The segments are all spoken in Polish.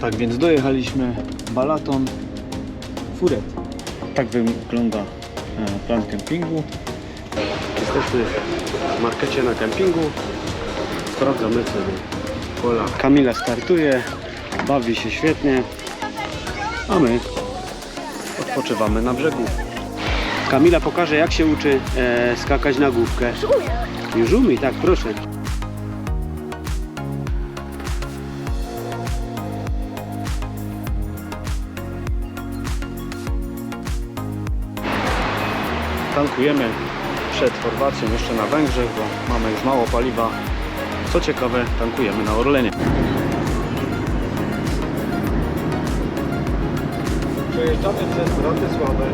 Tak więc dojechaliśmy Balaton Furet. Tak wygląda e, plan kempingu. Jesteśmy w markecie na kempingu. Sprawdzamy ceny. Kola. Kamila startuje, bawi się świetnie, a my odpoczywamy na brzegu. Kamila pokaże jak się uczy e, skakać na główkę. Już umie, tak proszę. Tankujemy przed Chorwacją jeszcze na Węgrzech, bo mamy już mało paliwa. Co ciekawe, tankujemy na Orlenie. Przejeżdżamy przez Bratysławę.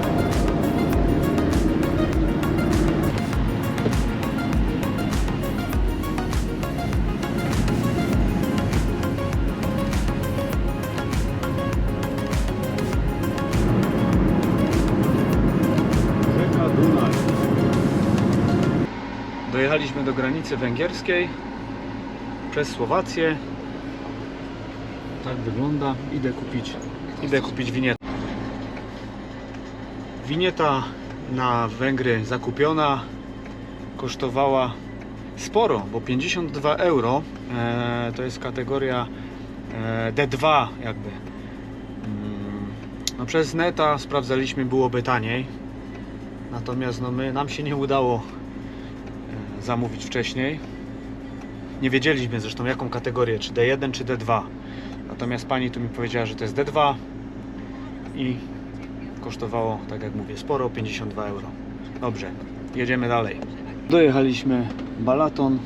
Dojechaliśmy do granicy węgierskiej przez Słowację. Tak wygląda. Idę kupić, idę kupić winietę. Winieta na Węgry zakupiona kosztowała sporo, bo 52 euro e, to jest kategoria e, D2 jakby. Mm, No przez neta sprawdzaliśmy byłoby taniej. Natomiast no my, nam się nie udało zamówić wcześniej. Nie wiedzieliśmy zresztą jaką kategorię, czy D1 czy D2. Natomiast pani tu mi powiedziała, że to jest D2 i kosztowało, tak jak mówię, sporo 52 euro. Dobrze, jedziemy dalej. Dojechaliśmy Balaton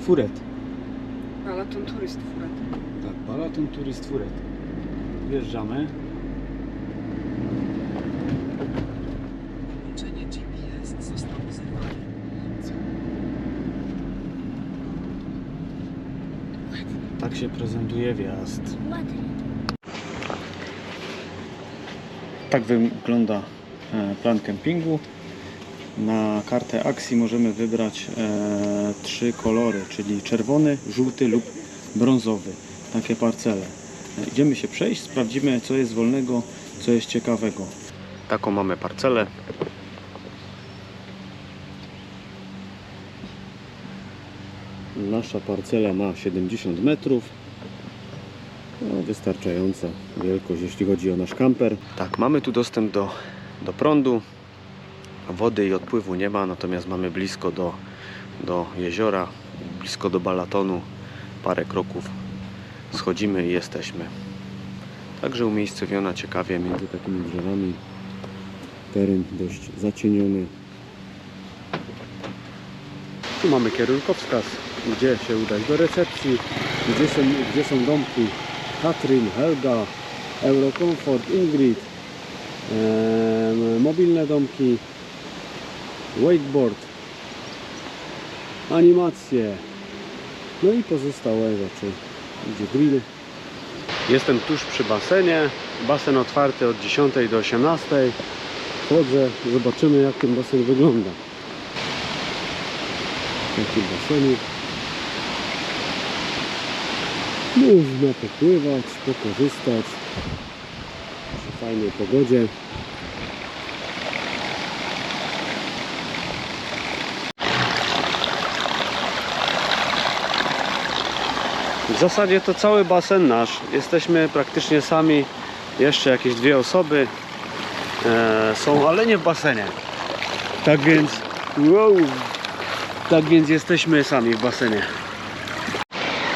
Furet. Balaton turyst furet. Tak, Balaton Turyst Furet. Wjeżdżamy. Się prezentuje wjazd. Tak wygląda e, plan kempingu. Na kartę akcji możemy wybrać e, trzy kolory, czyli czerwony, żółty lub brązowy. Takie parcele. E, Idziemy się przejść, sprawdzimy co jest wolnego, co jest ciekawego. Taką mamy parcelę. Nasza parcela ma 70 metrów. No, wystarczająca wielkość, jeśli chodzi o nasz kamper. Tak, mamy tu dostęp do, do prądu. Wody i odpływu nie ma, natomiast mamy blisko do, do jeziora, blisko do Balatonu. Parę kroków schodzimy i jesteśmy. Także umiejscowiona ciekawie między takimi drzewami. Teren dość zacieniony. Tu mamy kierunkowskaz, gdzie się udać do recepcji, gdzie są, gdzie są domki Katryn, Helga, Eurocomfort, Ingrid, em, mobilne domki, wakeboard, animacje, no i pozostałe rzeczy, gdzie grill. Jestem tuż przy basenie, basen otwarty od 10 do 18. Wchodzę, zobaczymy jak ten basen wygląda. Taki basenik. Można popływać, pokorzystać przy fajnej pogodzie. W zasadzie to cały basen nasz. Jesteśmy praktycznie sami. Jeszcze jakieś dwie osoby e, są, ale nie w basenie. Tak więc, wow, tak więc jesteśmy sami w basenie.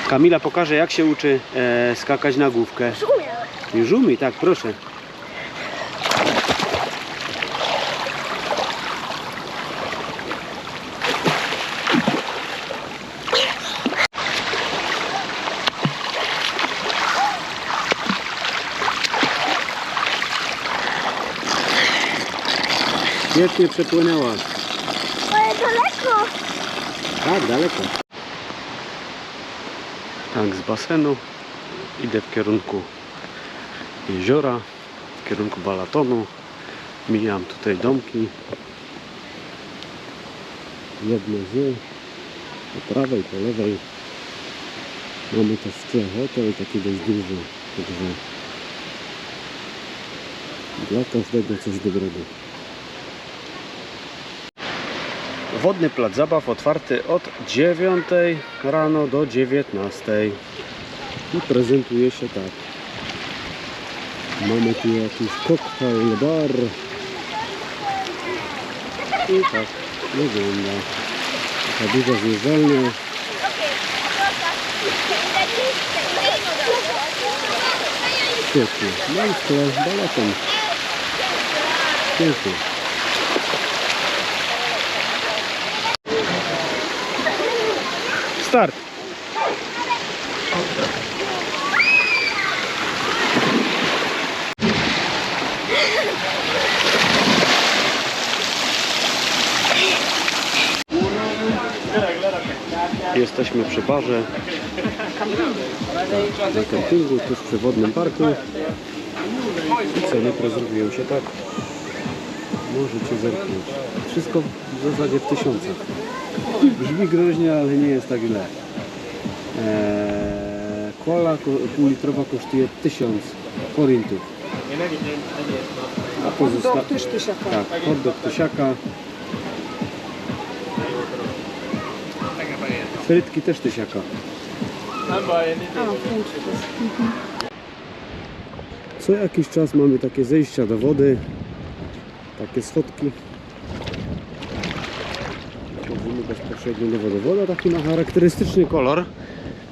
Kamila pokaże jak się uczy e, skakać na główkę. Już umiem. Już umie, tak proszę. Świetnie przepłynęłaś. Ale daleko. Tak, daleko. Tak, z basenu idę w kierunku jeziora, w kierunku Balatonu. Mijam tutaj domki. Jedne z po prawej, po lewej. Mamy też w tle hotel, taki dość duży, także dla każdego coś dobrego. Wodny plac zabaw otwarty od 9 rano do 19 i prezentuje się tak. Mamy tu jakiś koktajl bar i tak wygląda. Taka duża zjeżdżalnia. W tle balaton. Pięknie. Start. Jesteśmy przy barze na kempingu, tuż przy wodnym parku. I ceny prezentują się tak. Możecie zerknąć. Wszystko w zasadzie w tysiącach. Brzmi groźnie, ale nie jest tak źle. Eee, kola ko- półlitrowa kosztuje 1000 forintów. A pozosta- Dog też tysiaka. tak, hot dog tysiaka. Frytki też tysiaka. Jest. Co jakiś czas mamy takie zejścia do wody, takie schodki. Bezpośrednio do wody. Woda taki ma charakterystyczny kolor.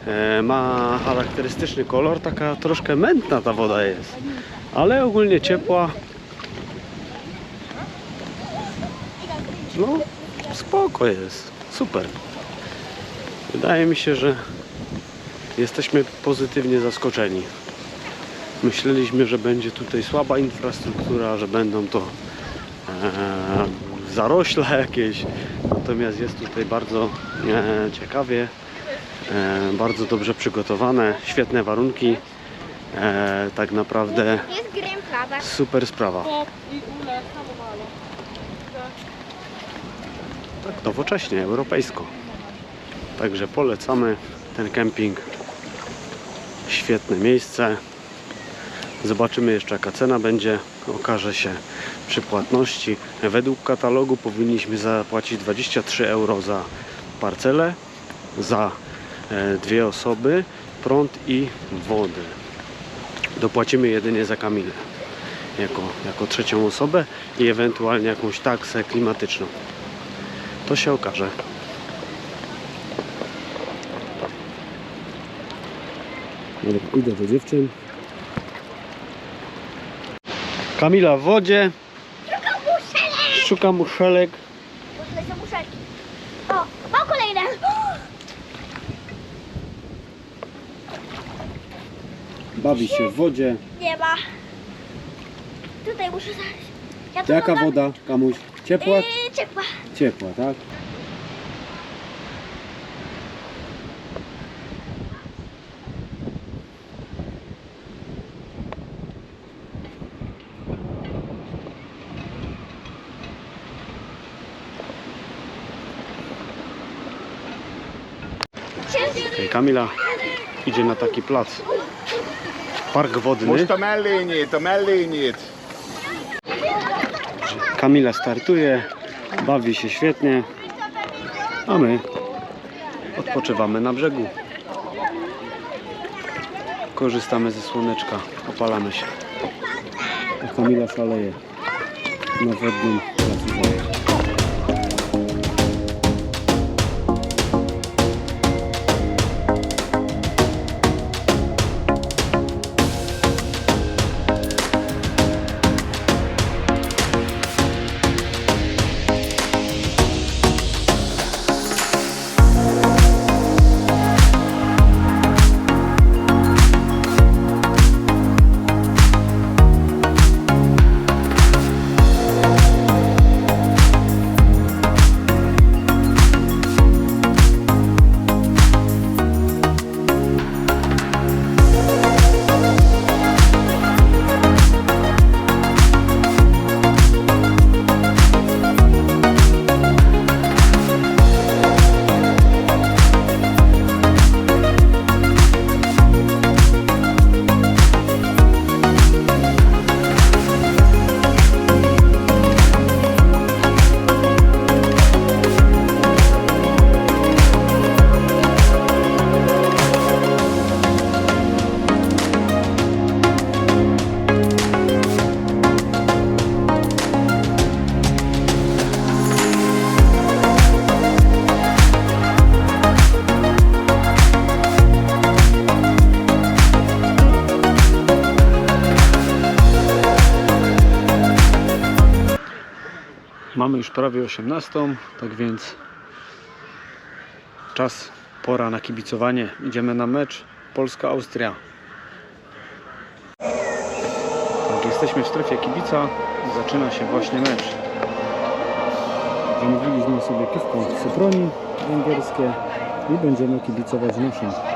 E, ma charakterystyczny kolor, taka troszkę mętna ta woda jest, ale ogólnie ciepła. No, spoko jest, super. Wydaje mi się, że jesteśmy pozytywnie zaskoczeni. Myśleliśmy, że będzie tutaj słaba infrastruktura, że będą to e, zarośla jakieś. Natomiast jest tutaj bardzo e, ciekawie, e, bardzo dobrze przygotowane, świetne warunki. E, tak naprawdę super sprawa. Tak nowocześnie, europejsko. Także polecamy ten kemping. Świetne miejsce. Zobaczymy jeszcze jaka cena będzie. Okaże się przy płatności. Według katalogu powinniśmy zapłacić 23 euro za parcelę, za e, dwie osoby, prąd i wodę. Dopłacimy jedynie za Kamilę jako, jako trzecią osobę i ewentualnie jakąś taksę klimatyczną. To się okaże. Idę do dziewczyn. Kamila w wodzie. Szuka muszelek. Tutaj są muszelki. O, mam kolejne. Bawi się w wodzie. Nie ma. Tutaj muszę znaleźć. Ja tu Jaka mam- woda, Kamuś? Ciepła? Yy, ciepła. Ciepła, tak? Okej, Kamila idzie na taki plac. Park wodny. Niet, de melding niet. Kamila startuje, bawi się świetnie, a my odpoczywamy na brzegu. Korzystamy ze słoneczka, opalamy się. A Kamila szaleje na wodnym placu Mamy już prawie 18, tak więc czas, pora na kibicowanie. Idziemy na mecz Polska-Austria. Tak, jesteśmy w strefie kibica. Zaczyna się właśnie mecz. Zamówiliśmy sobie piwko Soproni węgierskie i będziemy kibicować naszym.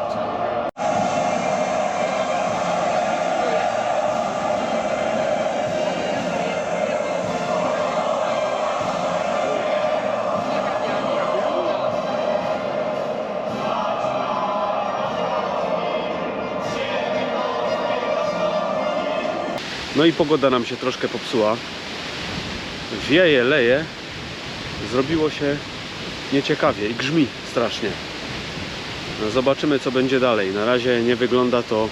No i pogoda nam się troszkę popsuła. Wieje, leje. Zrobiło się nieciekawie i grzmi strasznie. No zobaczymy co będzie dalej. Na razie nie wygląda to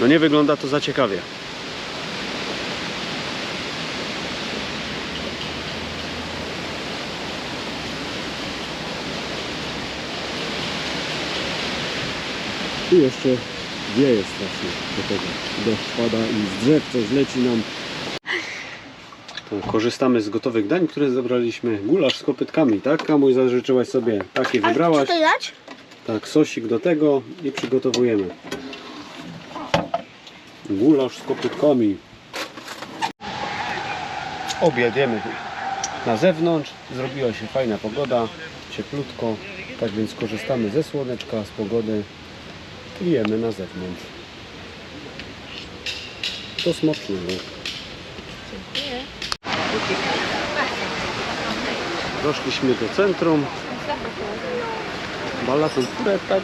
no nie wygląda to za ciekawie. I jeszcze wieje strasznie do tego. Deszcz pada i z drzew coś leci nam. To korzystamy z gotowych dań, które zebraliśmy. Gulasz z kopytkami, tak? Kamuś zażyczyłaś sobie, takie wybrałaś. dać? Tak, sosik do tego i przygotowujemy. Gulasz z kopytkami. Obiad jemy na zewnątrz. Zrobiła się fajna pogoda, cieplutko. Tak więc korzystamy ze słoneczka, z pogody i jemy na zewnątrz. To smacznego. Doszliśmy do centrum. Balaton Tureta.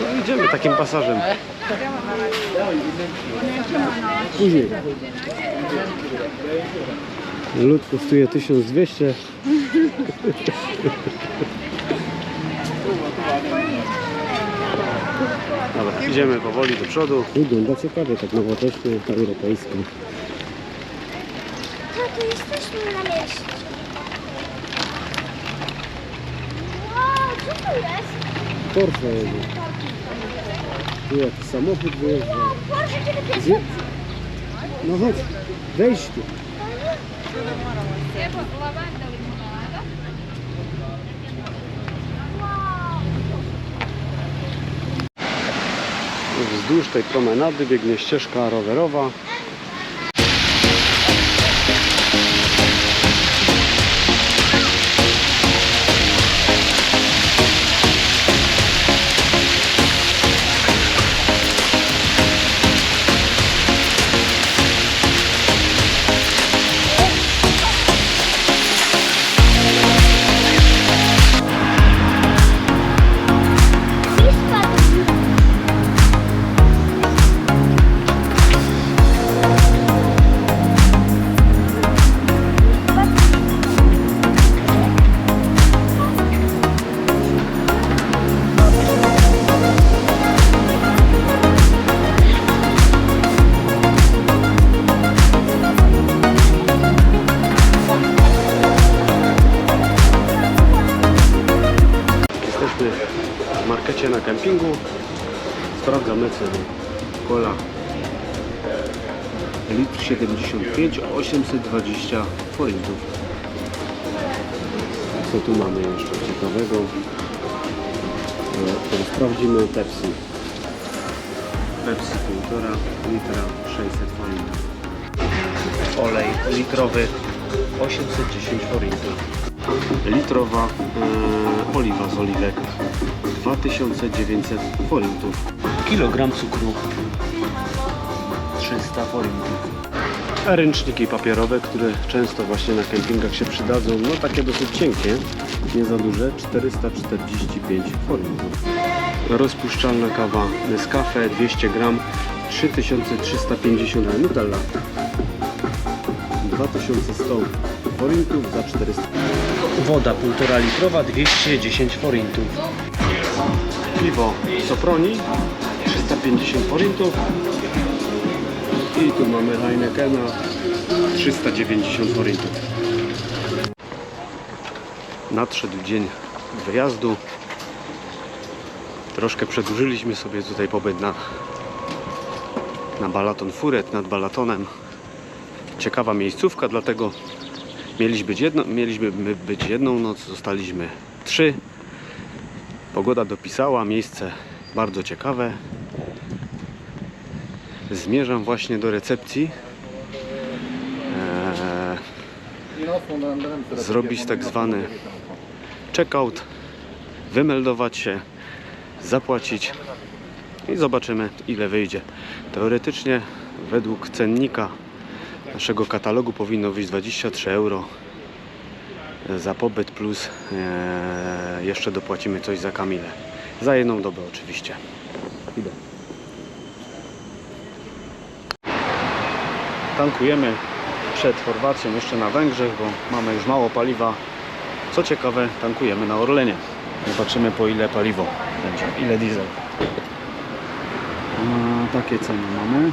No idziemy takim pasażem. Później. Lód kosztuje 1200. Dobra, idziemy powoli do przodu. Wygląda ciekawie, tak nowocześnie, europejsko. No to jesteśmy na mieście. Wow, co to jest? Porsche jedzie. Tu jakiś samochód wyjeżdża. Porsche, kiedy to jest? Gdzie? No chodź, wejdź tu. Wzdłuż tej promenady biegnie ścieżka rowerowa. 75, 820 forintów. Co tu mamy jeszcze ciekawego? E, to Sprawdzimy Pepsi. Pepsi 1,5 litra 600 forintów. Olej litrowy 810 forintów litrowa e, oliwa z oliwek 2900 forintów kilogram cukru 300 forintów ręczniki papierowe, które często właśnie na kempingach się przydadzą no takie dosyć cienkie nie za duże 445 forintów. Rozpuszczalna kawa Nescafe 200 gram 3350 Nutella. 2100 forintów za 400 Woda 1,5 litrowa 210 forintów. Piwo Soproni 350 forintów I tu mamy Heinekena 390 forintów Nadszedł dzień wyjazdu Troszkę przedłużyliśmy sobie tutaj pobyt na, na Balaton Furet nad Balatonem ciekawa miejscówka, dlatego Mieliśmy być, jedno, mieliśmy my być jedną noc, zostaliśmy trzy. Pogoda dopisała, miejsce bardzo ciekawe. Zmierzam właśnie do recepcji. Eee, zrobić tak zwany checkout, wymeldować się, zapłacić i zobaczymy ile wyjdzie. Teoretycznie według cennika naszego katalogu powinno wyjść 23 euro za pobyt plus e, jeszcze dopłacimy coś za Kamilę. Za jedną dobę oczywiście. Tankujemy przed Chorwacją jeszcze na Węgrzech, bo mamy już mało paliwa. Co ciekawe, tankujemy na Orlenie. Zobaczymy po ile paliwo będzie, ile diesel. A, takie ceny mamy.